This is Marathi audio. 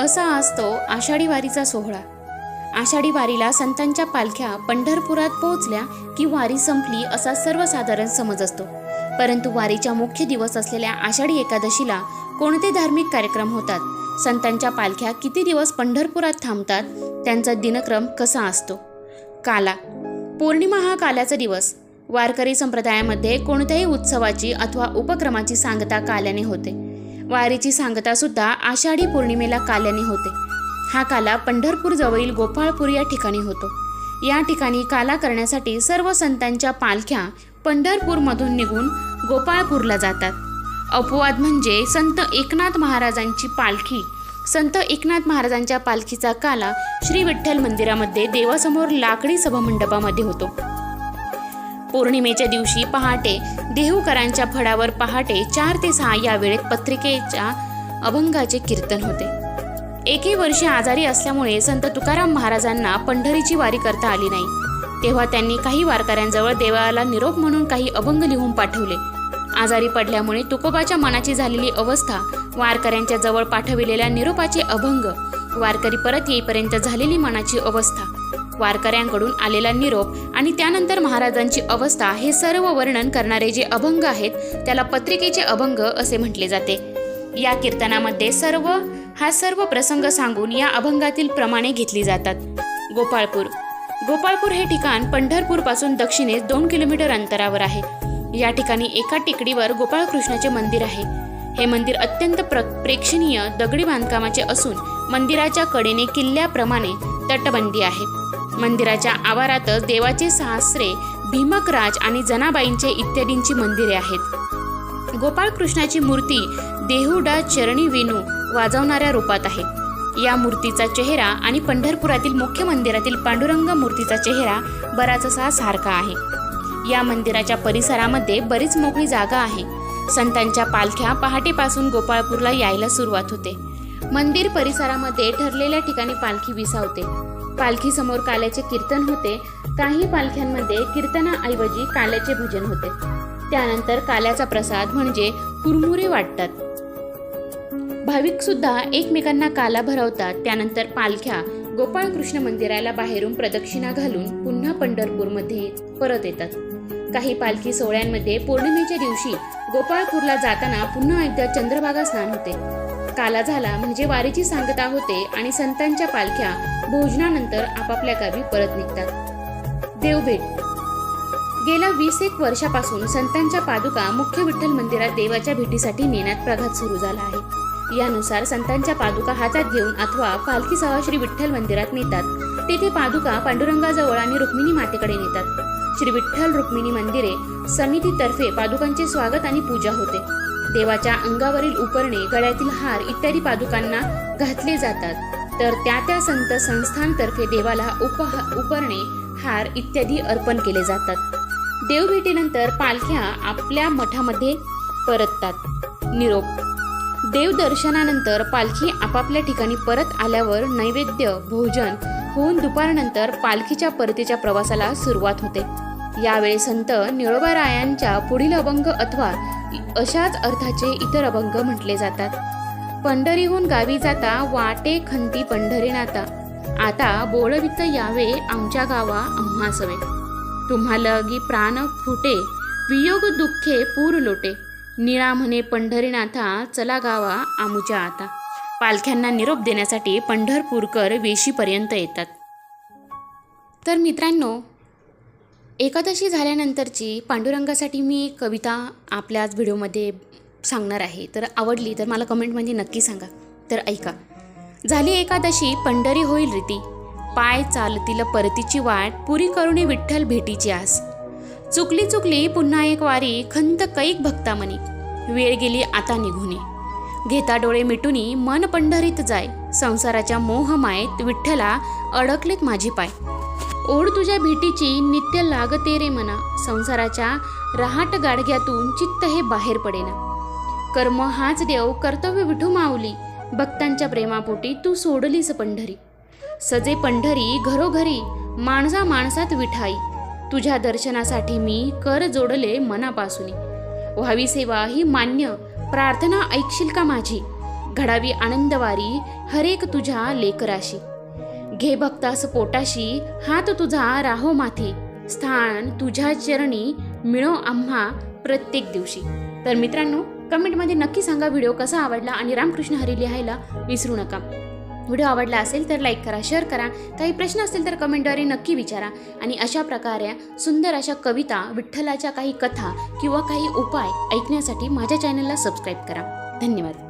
असा असतो आषाढी वारीचा सोहळा. आषाढी वारीला संतांच्या पालख्या पंढरपुरात पोहोचल्या की वारी संपली असा सर्वसाधारण समज असतो. परंतु वारीच्या मुख्य दिवस असलेल्या आषाढी एकादशीला कोणते धार्मिक कार्यक्रम होतात? संतांच्या पालख्या किती दिवस पंढरपुरात थांबतात? त्यांचा दिनक्रम कसा असतो? काला. पौर्णिमा हा काल्याचा दिवस. वारकरी संप्रदायामध्ये कोणत्याही उत्सवाची अथवा उपक्रमाची सांगता काल्याने होते. वारीची सांगता सुद्धा आषाढी पौर्णिमेला काल्याने होते. हा काला पंढरपूर जवळील गोपाळपूर या ठिकाणी होतो. या ठिकाणी काला करण्यासाठी सर्व संतांच्या पालख्या पंढरपूरमधून निघून गोपाळपूरला जातात. अपवाद म्हणजे संत एकनाथ महाराजांची पालखी संत एकनाथ महाराजांच्या पालखीचा काला श्री विठ्ठल मंदिरामध्ये देवासमोर लाकडी सभामंडपामध्ये होतो. पौर्णिमेच्या दिवशी पहाटे देहूकरांच्या फडावर पहाटे चार ते सहा या वेळेत पत्रिकेच्या अभंगाचे कीर्तन होते. एके वर्षी आजारी असल्यामुळे संत तुकाराम महाराजांना पंढरीची वारी करता आली नाही. तेव्हा त्यांनी काही वारकऱ्यांजवळ देवाला निरोप म्हणून काही अभंग लिहून पाठवले. आजारी पडल्यामुळे तुकोबाच्या मनाची झालेली अवस्था वारकऱ्यांच्या जवळ पाठविलेल्या निरोपाचे अभंग वारकरी परत येईपर्यंत झालेली मनाची अवस्था वारकऱ्यांकडून आलेला निरोप आणि त्यानंतर महाराजांची अवस्था हे सर्व वर्णन करणारे जे अभंग आहेत त्याला पत्रिकेचे अभंग असे म्हटले जाते. या कीर्तनामध्ये सर्व हा सर्व प्रसंग सांगून या अभंगातील प्रमाणे घेतली जातात. गोपाळपूर. गोपाळपूर हे ठिकाण पंढरपूरपासून दक्षिणेस दोन किलोमीटर अंतरावर आहे. या ठिकाणी एका टेकडीवर गोपाळकृष्णाचे मंदिर आहे. हे मंदिर अत्यंत प्र प्रेक्षणीय दगडी बांधकामाचे असून मंदिराच्या कडेने किल्ल्याप्रमाणे तटबंदी आहे. मंदिराच्या आवारातच देवाचे सासरे भीमकराज आणि जनाबाईंचे इत्यादींची मंदिरे आहेत. गोपाळकृष्णाची मूर्ती देहुडा चरणी वेणू वाजवणाऱ्या रूपात आहे. या मूर्तीचा चेहरा आणि पंढरपुरातील मुख्य मंदिरातील पांडुरंग मूर्तीचा चेहरा बराचसा सारखा आहे. या मंदिराच्या परिसरामध्ये बरीच मोकळी जागा आहे. संतांच्या पालख्या पहाटेपासून गोपाळपूरला यायला सुरुवात होते. मंदिर परिसरामध्ये ठरलेल्या ठिकाणी पालखी विसावते. पालखीसमोर काल्याचे कीर्तन होते. काही पालख्यांमध्ये कीर्तनाऐवजी काल्याचे भजन होते. त्यानंतर काल्याचा प्रसाद म्हणजे कुरमुरे वाटतात. भाविक सुद्धा एकमेकांना काला भरवतात. त्यानंतर पालख्या गोपाळकृष्ण मंदिराला बाहेरून प्रदक्षिणा घालून पुन्हा पंढरपूरमध्ये परत येतात. काही पालखी सोहळ्यांमध्ये पौर्णिमेच्या दिवशी गोपाळपूरला जाताना पुन्हा एकदा चंद्रभागा स्नान होते. काला झाला म्हणजे वारीची सांगता होते आणि संतांच्या पालख्या भोजनानंतर आपापल्या गावी परत निघतात. देवभेट. गेल्या वीस एक वर्षापासून संतांच्या पादुका मुख्य विठ्ठल मंदिरात देवाच्या भेटीसाठी नेण्यात प्रघात सुरू झाला आहे. यानुसार संतांच्या पादुका हातात घेऊन अथवा पालखीसह श्री विठ्ठल मंदिरात नेतात. तेथे पादुका पांडुरंगाजवळ आणि रुक्मिणी मातेकडे नेतात. श्री विठ्ठल रुक्मिणी मंदिरे समितीतर्फे पादुकांचे स्वागत आणि पूजा होते. देवाच्या अंगावरील उपरणे गळ्यातील हार इत्यादी पादुकांना घातले जातात. तर त्या त्या संत संस्थांतर्फे देवाला उपहा उपरणे हार इत्यादी अर्पण केले जातात. देवभेटीनंतर पालख्या आपल्या मठामध्ये परततात. निरोप. देवदर्शनानंतर पालखी आपापल्या ठिकाणी परत आल्यावर नैवेद्य भोजन होऊन दुपारनंतर पालखीच्या परतीच्या प्रवासाला सुरुवात होते. यावेळी संत निळोबारायांच्या पुढील अभंग अथवा अशाच अर्थाचे इतर अभंग म्हटले जातात. पंढरीहून गावी जाता वाटे खंती पंढरीनाथा. आता बोळवित यावे आमच्या गावा आम्हा सवे. तुम्हाला गी प्राण फुटे वियोग दुःखे पूर लोटे. निळा म्हणे पंढरीनाथा चला गावा आमुच्या आता. पालख्यांना निरोप देण्यासाठी पंढरपूरकर वेशीपर्यंत येतात. तर मित्रांनो एकादशी झाल्यानंतरची पांडुरंगासाठी मी कविता आपल्याच व्हिडिओमध्ये सांगणार आहे. तर आवडली तर मला कमेंटमध्ये नक्की सांगा. तर ऐका. झाली एकादशी पंढरी होईल रीती. पाय चालतील परतीची वाट पुरी करुणी विठ्ठल भेटीची आस. चुकली चुकली पुन्हा एक वारी खंत कैक भक्तामनी. वेळ गेली आता निघुनी. घेता डोळे मिटुनी मन पंढरीत जाय. संसाराच्या मोहमायेत विठ्ठला अडकलेत माझे पाय. ओढ तुझ्या भेटीची नित्य लागते रे मना. संसाराच्या रहाट गाडग्यातून चित्त हे बाहेर पडेना. कर्म हाच देव कर्तव्य विठू माऊली. भक्तांच्या प्रेमापोटी तू सोडलीस पंढरी. सजे पंढरी घरोघरी माणसा माणसात विठाई. तुझ्या दर्शनासाठी मी कर जोडले मनापासून. व्हावी सेवा ही मान्य प्रार्थना ऐकशील का माझी? घडावी आनंदवारी हरेक तुझ्या लेकराशी घे भक्तास पोटाशी हात तुझा राहो माथे. स्थान तुझ्या चरणी मिळो आम्हा प्रत्येक दिवशी. तर मित्रांनो कमेंटमध्ये नक्की सांगा व्हिडिओ कसा आवडला आणि रामकृष्ण हरी लिहायला विसरू नका. व्हिडिओ आवडला असेल तर लाईक करा शेअर करा. काही प्रश्न असतील तर कमेंटद्वारे नक्की विचारा. आणि अशा प्रकारे सुंदर अशा कविता विठ्ठलाच्या काही कथा किंवा काही उपाय ऐकण्यासाठी माझ्या चॅनलला सबस्क्राईब करा. धन्यवाद.